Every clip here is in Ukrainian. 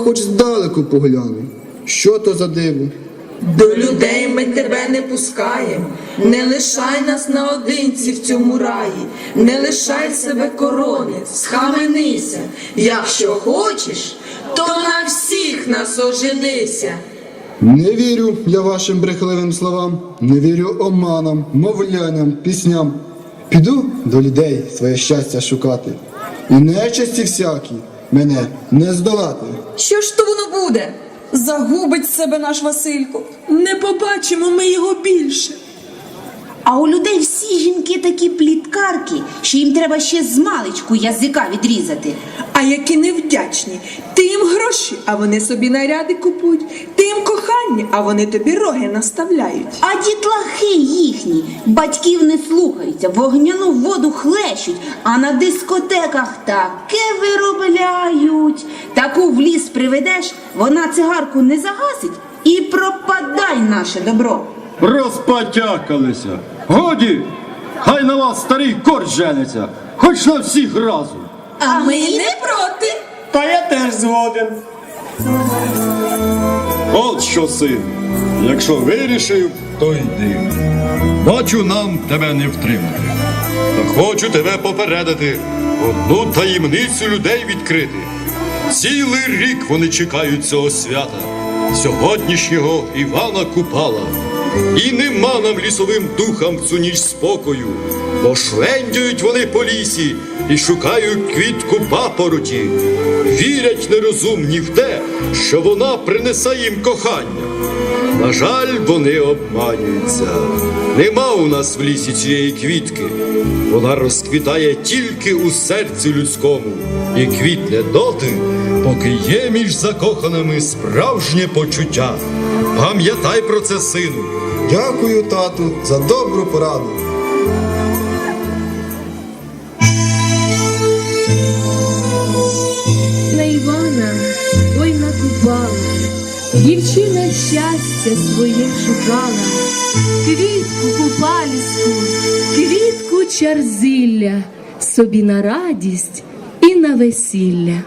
хоч здалеку погляну. Що то за диво? До людей ми тебе не пускаємо, не лишай нас наодинці в цьому раї, не лишай себе корони, схаменися. Якщо хочеш, то на всіх нас оженися. Не вірю я вашим брехливим словам, не вірю оманам, мовлянням, пісням. Піду до людей своє щастя шукати. І нечисті всякі мене не здолати. Що ж то воно буде? Загубить себе наш Василько. Не побачимо ми його більше. А у людей всі жінки такі пліткарки, що їм треба ще з маличку язика відрізати. А які невдячні, ти їм гроші, а вони собі наряди купують, ти їм кохання, а вони тобі роги наставляють. А дітлахи їхні батьків не слухаються, вогняну воду хлещуть, а на дискотеках таке виробляють. Таку в ліс приведеш, вона цигарку не загасить і пропадай наше добро. Розпотякалися. Годі! Хай на вас старий корч жениться, хоч на всіх разом. А ми й не проти. Та я теж згоден. От що, син, якщо вирішив, то йди. Бачу, нам тебе не втримати. Та хочу тебе попередити, одну таємницю людей відкрити. Цілий рік вони чекають цього свята, сьогоднішнього Івана Купала. І нема нам лісовим духам цю ніч спокою, бо шлендюють вони по лісі і шукають квітку папороті. Вірять нерозумні в те, що вона принесе їм кохання. На жаль, вони обманюються. Нема у нас в лісі цієї квітки. Вона розквітає тільки у серці людському і квітне доти, поки є між закоханими справжнє почуття. Пам'ятай про це, сину. Дякую, тату, за добру пораду. на Івана, ой накупала, дівчина щастя своє шукала, квітку купальську, квітку чарзилля, собі на радість і на весілля.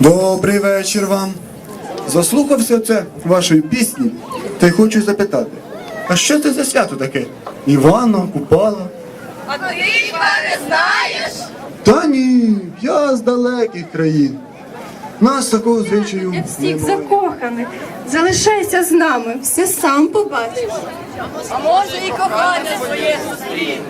Добрий вечір вам. Заслухався це вашої пісні, та й хочу запитати, а що це за свято таке? Івана, Купала? А ти не знаєш? Та ні, я з далеких країн. Нас такого звичаю Для всіх закоханих. Залишайся з нами, все сам побачиш. А може і кохання своє зустріне.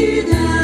去的。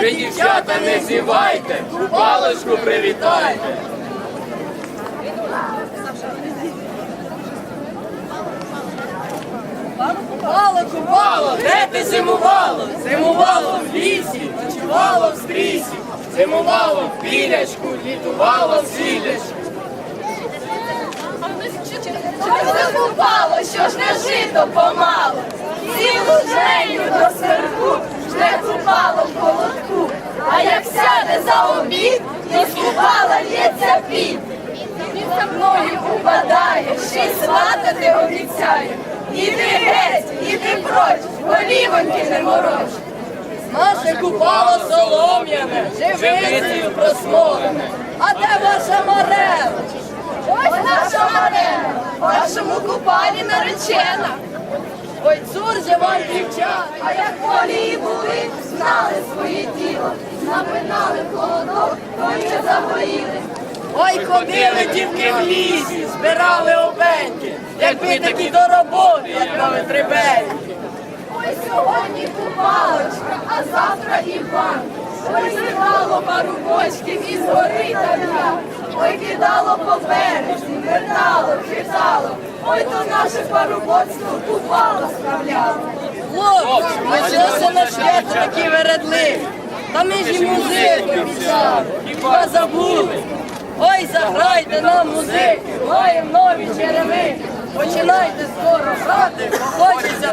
Ви, дівчата, не зівайте, паличку привітайте. Купало, купало, де ти зимувало? Зимувало в лісі, ночувало в стрісі, зимувало в пілячку, літувало в сілячку. Що не купало, що ж не жито помало, цілу женю до сверху, жде купало в холодку, а як сяде за обід, то скупала лється під. Він за мною упадає, ще й сватати обіцяє. Іди геть, іди проч, голівоньки не мороч. Наше купало солом'яне, живицею просмолене. А де ваша марела? Ось наша марена, вашому купалі наречена. Ой, цур же вам дівчата. А як волії були, знали своє діло, напинали холодок, коні загоріли. Ой, ходили дівки в лісі, збирали обеньки, якби такі до роботи, як на витребеньки. Ой, сьогодні купалочка, а завтра і Іван. Ой, зривало пару бочків із гори та. Ой, кидало по березі, вертало, хитало. Ой, то наше пароводство купало справляло. Хлопці, ми чого на свято такі вередли. Та ми ж і музику обіцяли, хіба забули? Ой, заграйте нам музики, маємо нові черевики. Починайте скоро грати, хочеться